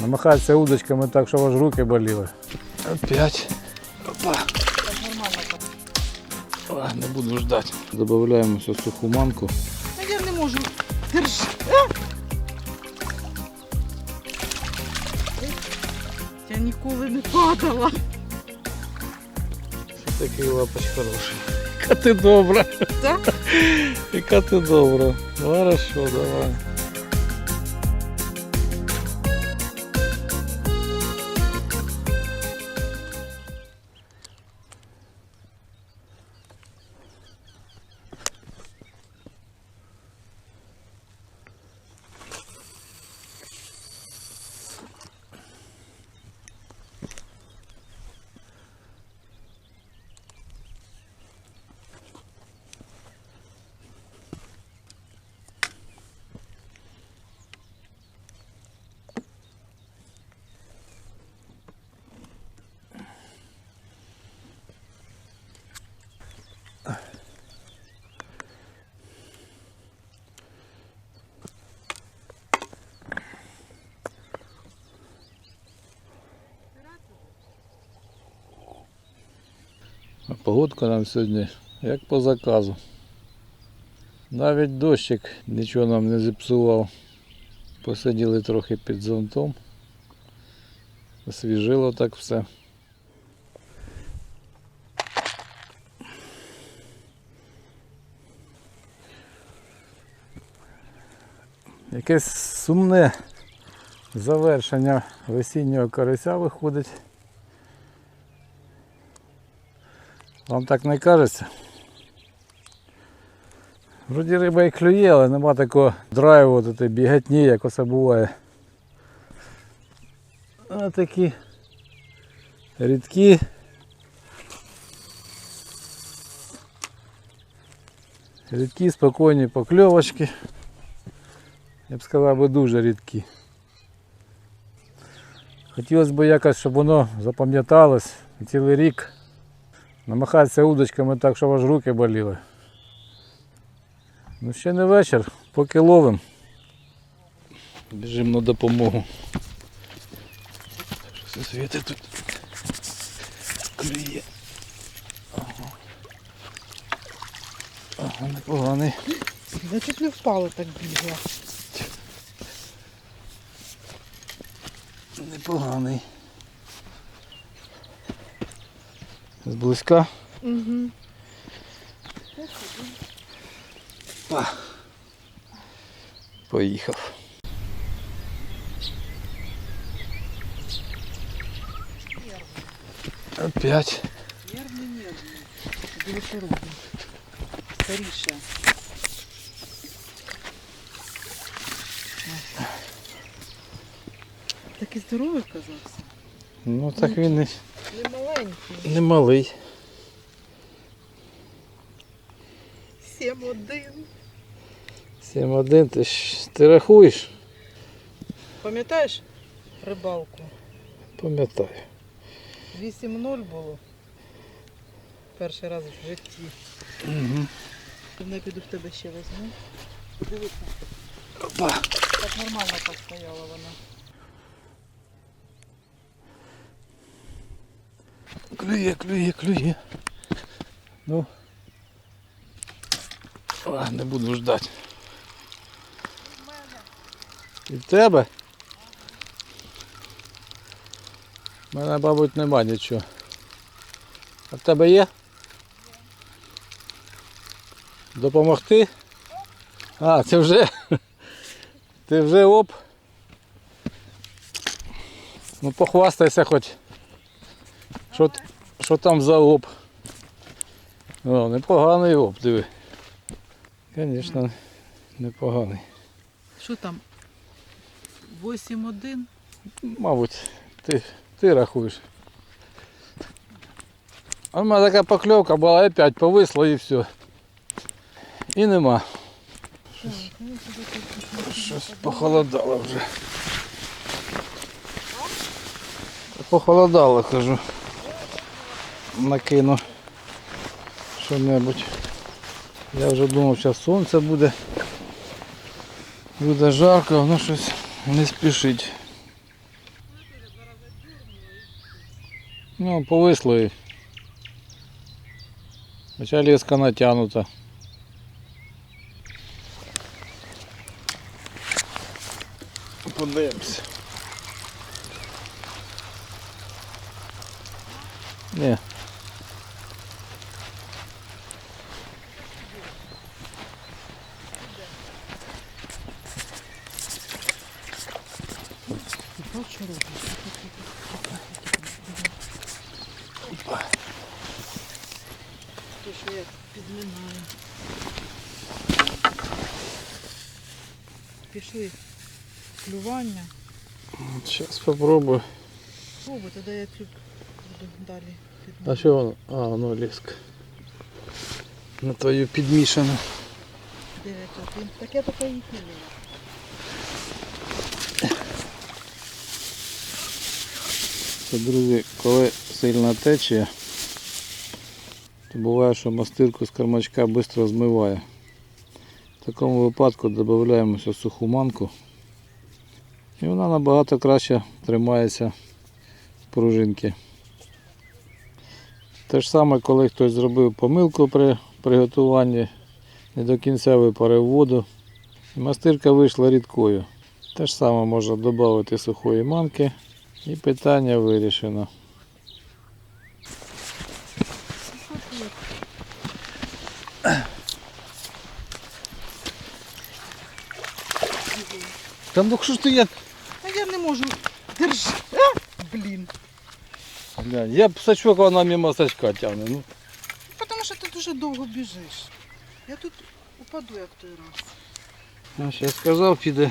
Намахатися удочками так, щоб аж руки боліли. Опять. Опа. А, не буду ждати. Добавляємо все суху манку. А я не можу. Держи. Я ніколи не падала. Такий лапоч хороший. Яка ти добра. Так? Яка ти добра. Хорошо, давай. А погодка нам сьогодні як по заказу. Навіть дощик нічого нам не зіпсував. Посиділи трохи під зонтом. Освіжило так все. Якесь сумне завершення весіннього карася виходить. Вам так не кажеться? Вроді риба і клює, але нема такого драйву, этой бігатні, як оце буває. А такі рідкі. Рідкі, спокійні покльовочки. Я б сказав би дуже рідкі. Хотілося б якось, щоб воно запам'яталось цілий рік. Намахатися удочками так, щоб аж руки боліли. Ну ще не вечір, поки ловим. Біжимо на допомогу. Щось світить тут. Клює. Ага. Ага, непоганий. Я чуть не впала так бігла. Непоганий. Зблизька. Угу. Поїхав. Опять. Нервний, нервний. Диви, що робить. Старіша. Такий здоровий казався. Ну так він не, Не маленький. не малий. 7-1. 7-1, ти, ж- ти рахуєш? Пам'ятаєш рибалку? Пам'ятаю. 8-0 було. Перший раз в житті. Угу. Я піду в тебе ще візьму. Дивися, Опа. так нормально постояла вона. Клює, клює, клює. Ну. А, не буду ждати. І в тебе? У мене, мабуть, нема нічого. А в тебе є? Допомогти? А, це вже. Ти вже оп. Ну похвастайся хоч. Що, що там за оп? О, непоганий оп, диви. Звісно, непоганий. Що там? 8-1. Мабуть, ти, ти рахуєш. А в мене така покльовка була, опять повисло і все. І нема. Щось, щось похолодало вже. Похолодало, кажу. Накину що-небудь. Я вже думав, зараз сонце буде. Буде жарко, воно щось Не спішить. Ну, повисло і. Хоча леска натягнута. Подивимося. Ні. Бачу робиш. То, що я підминаю. Пішли клювання. Зараз спробую. Пробуй, тоді я цю буду далі А що воно? А, воно леска. На твою підмішану. Дев'ять один. Так я таке і кинула. Це, друзі, коли сильна течія, то буває, що мастирку з кармачка швидко змиває. В такому випадку додаємо суху манку. І вона набагато краще тримається в пружинки. Те ж саме, коли хтось зробив помилку при приготуванні, не до кінця випарив воду, мастирка вийшла рідкою. Те ж саме можна додати сухої манки. І питання вирішено. Та ну що ж ти як? А я не можу. Держи. А! Блін. Глянь, я б сачок, вона мимо сачка тягне. Ну, Тому що ти дуже довго біжиш. Я тут упаду, як той раз. а ще сказав, піде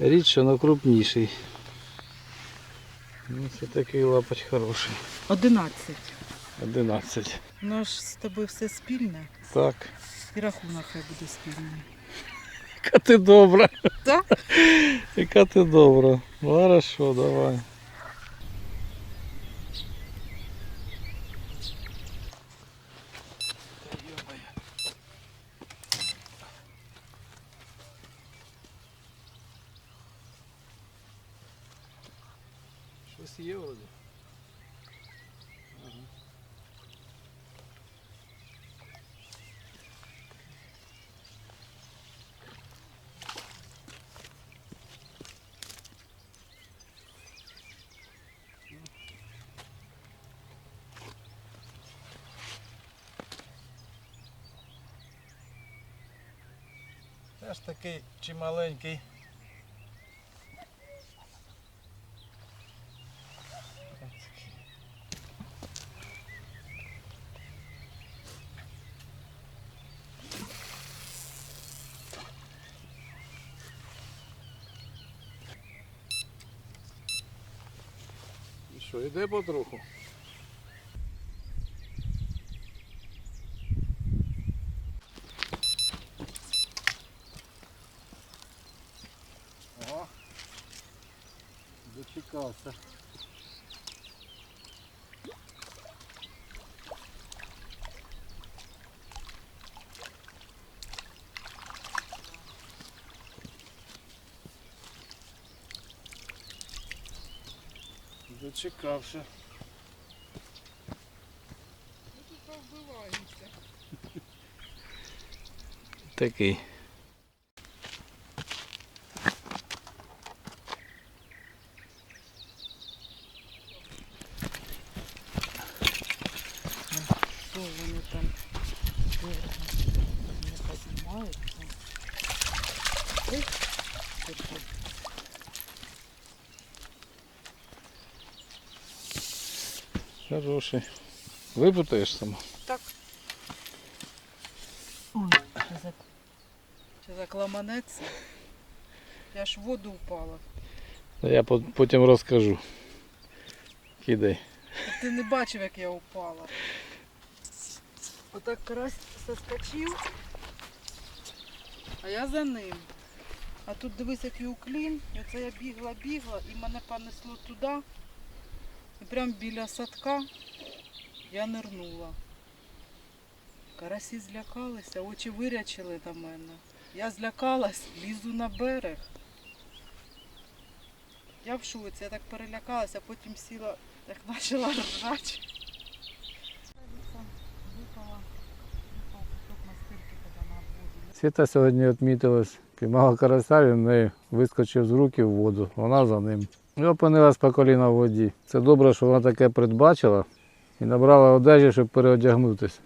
рідше, але крупніший. Ну, це такий лапач хороший. Одинадцять. 11. Ну ж з тобою все спільне. Так. І рахунок хай буде спільний. Яка ти добра. Так? Яка ти добра. Хорошо, давай. Щось є вроде. Теж такий чималенький. І що, йде потроху? Ага. Дочекався. Дочекався. Такий. Що вони там довго не піднімаються? Ой, таке. Хороший. Випутаєш сама? Так. Ой, ще зак... ще закламанеться. Я ж в воду впала. Я по- потім розкажу. Кидай. Ти не бачив, як я упала. Отак карась соскочив, а я за ним. А тут дивись, який уклін. Оце я бігла, бігла і мене понесло туди. І прямо біля садка я нирнула. Карасі злякалися, очі вирячили на мене. Я злякалась, лізу на берег. Я в шоці, я так перелякалася, потім сіла, як почала ржати. Світа сьогодні відмітилась, піймала карася, він в неї вискочив з руки в воду, вона за ним. І опинилась по коліна в воді. Це добре, що вона таке передбачила і набрала одежі, щоб переодягнутися.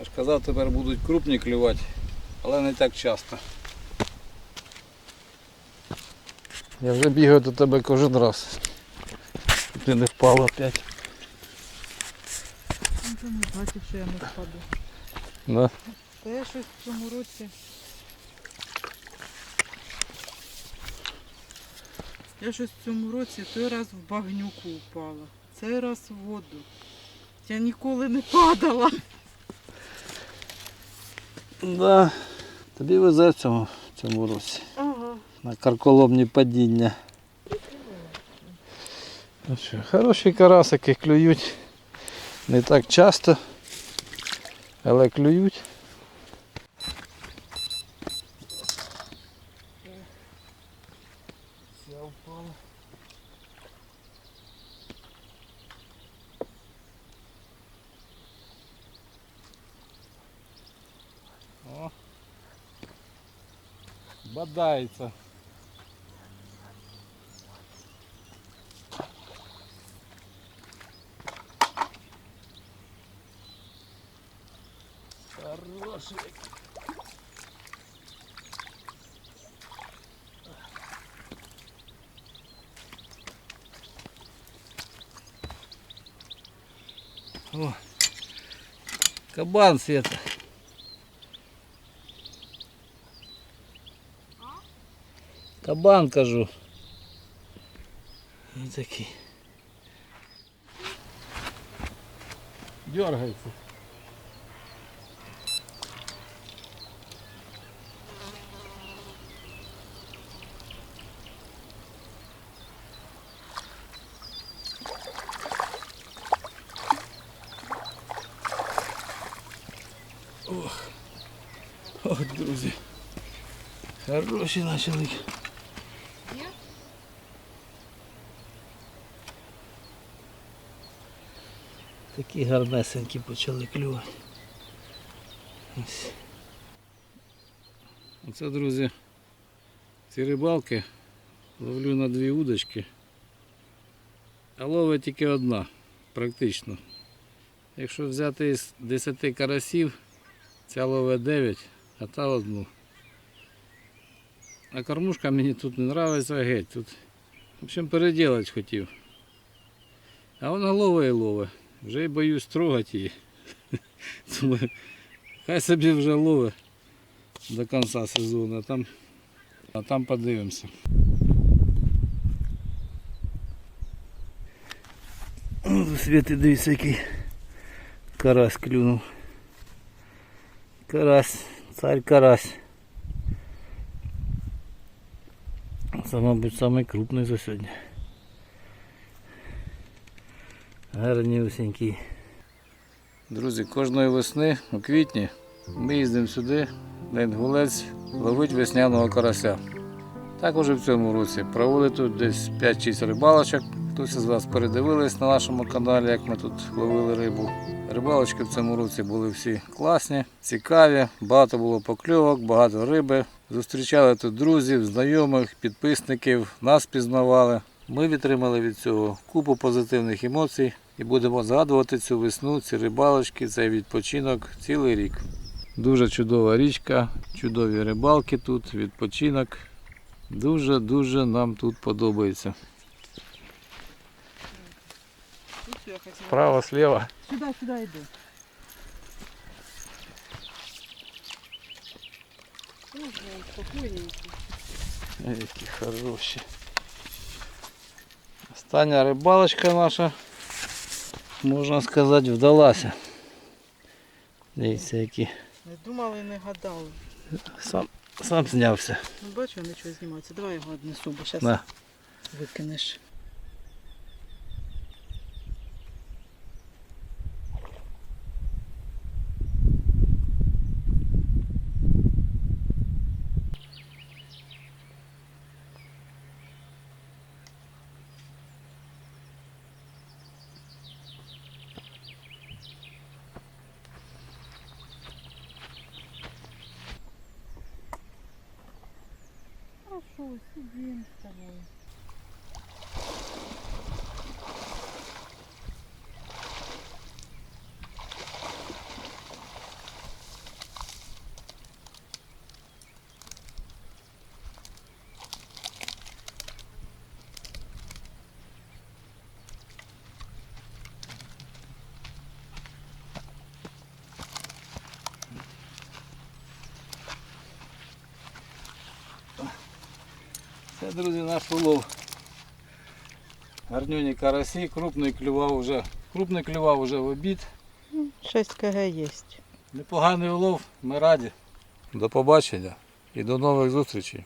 Я ж казав, тепер будуть крупні клювати, але не так часто. Я вже бігаю до тебе кожен раз. Ти не впала опять. Ну, ти не бачив, що я не впаду. Да? Та я щось в цьому році. Я щось в цьому році той раз в багнюку впала, цей раз в воду. Я ніколи не падала. Да. Тобі везе в цьому, в цьому році. Ага. На карколомні падіння. Ну що, хороші карасики клюють. Не так часто, але клюють. О. Бодається. Хороший. О, кабан Света. Кабан кажу. Ось такий. Дергається. Ох, ох, друзі. Хороші почали. Такі гарнесенькі почали клювати. Ось. Оце, друзі, ці рибалки ловлю на дві удочки. А ловить тільки одна, практично. Якщо взяти із 10 карасів, ця ловить 9, а та одну. А кормушка мені тут не подобається геть. Тут, в общем, переділати хотів. А вона ловить і ловить. Вже боюсь трогати її. Думаю, хай собі вже ловить до кінця сезону, а там, а там подивимося. О, Світи дивіться, який карась клюнув. Карась, царь карась. Це, мабуть, самий крупний за сьогодні. Гарнюсенький. Друзі, кожної весни у квітні ми їздимо сюди, на Інгулець, ловити весняного карася. Також і в цьому році провели тут десь 5-6 рибалочок. Хтось із вас передивились на нашому каналі, як ми тут ловили рибу. Рибалочки в цьому році були всі класні, цікаві, багато було покльовок, багато риби. Зустрічали тут друзів, знайомих, підписників, нас пізнавали. Ми відтримали від цього купу позитивних емоцій і будемо згадувати цю весну, ці рибалочки, цей відпочинок цілий рік. Дуже чудова річка, чудові рибалки тут, відпочинок. Дуже-дуже нам тут подобається. Справа, слева. Сюди, сюди йду. Ой. Які хороші. Остання рибалочка наша, можна сказати, вдалася. Дивіться, які. Не думали, не гадали. Сам, сам знявся. Ну бачу, нічого знімається. Давай його однесу, бо зараз викинеш. Хорошо, сидим с тобой. Це, друзі, наш улов. Гарнюні карасі, крупний клював вже. Крупний клював вже в обід. 6 кг є. Непоганий улов, ми раді. До побачення і до нових зустрічей.